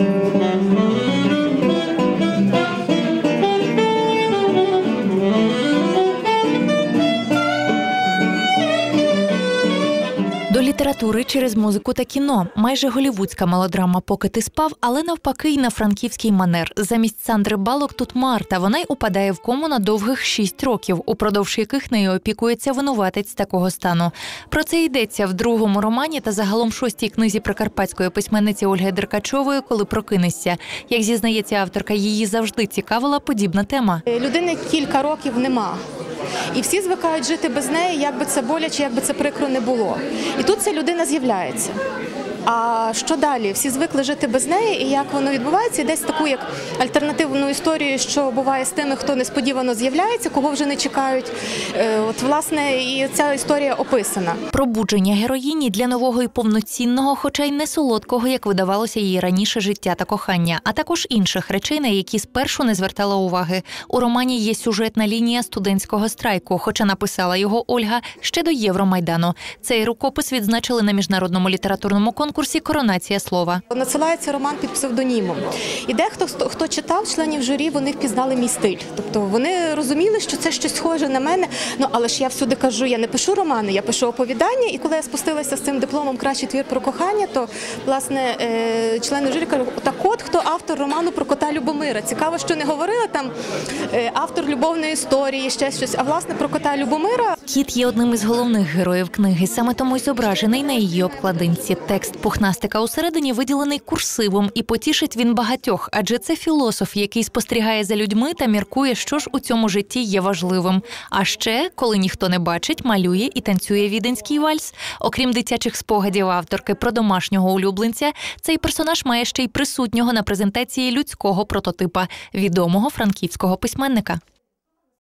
Thank you. До літератури через музику та кіно. Майже голівудська мелодрама Поки ти спав, але навпаки, й на франківський манер. Замість Сандри Балок тут Марта. Вона й упадає в кому на довгих шість років, упродовж яких нею опікується винуватець такого стану. Про це йдеться в другому романі та загалом шостій книзі прикарпатської письменниці Ольги Деркачової, коли прокинешся. Як зізнається авторка, її завжди цікавила подібна тема. Е, Людини кілька років нема. І всі звикають жити без неї, як би це боляче, як би це прикро не було. І тут ця людина з'являється. А що далі? Всі звикли жити без неї, і як воно відбувається, десь таку як альтернативну історію, що буває з тими, хто несподівано з'являється, кого вже не чекають. Е, От власне і ця історія описана. Пробудження героїні для нового і повноцінного, хоча й не солодкого, як видавалося їй раніше життя та кохання, а також інших речей, на які спершу не звертала уваги. У романі є сюжетна лінія студентського страйку, хоча написала його Ольга ще до Євромайдану. Цей рукопис відзначили на міжнародному літературному конкурсі Коронація слова. Надсилається роман під псевдонімом. І дехто хто, хто читав членів журі, вони впізнали мій стиль. Тобто вони розуміли, що це щось схоже на мене. Ну але ж я всюди кажу, я не пишу романи, я пишу оповідання. І коли я спустилася з цим дипломом Кращий твір про кохання, то власне е, члени журі кажуть, так от хто автор роману про кота Любомира. Цікаво, що не говорила там е, автор любовної історії, ще щось. А власне про кота Любомира Кіт є одним із головних героїв книги, саме тому й зображений на її обкладинці. Текст пухнастика усередині виділений курсивом, і потішить він багатьох, адже це філософ, який спостерігає за людьми та міркує, що ж у цьому житті є важливим. А ще, коли ніхто не бачить, малює і танцює віденський вальс. Окрім дитячих спогадів авторки про домашнього улюбленця, цей персонаж має ще й присутнього на презентації людського прототипа відомого франківського письменника.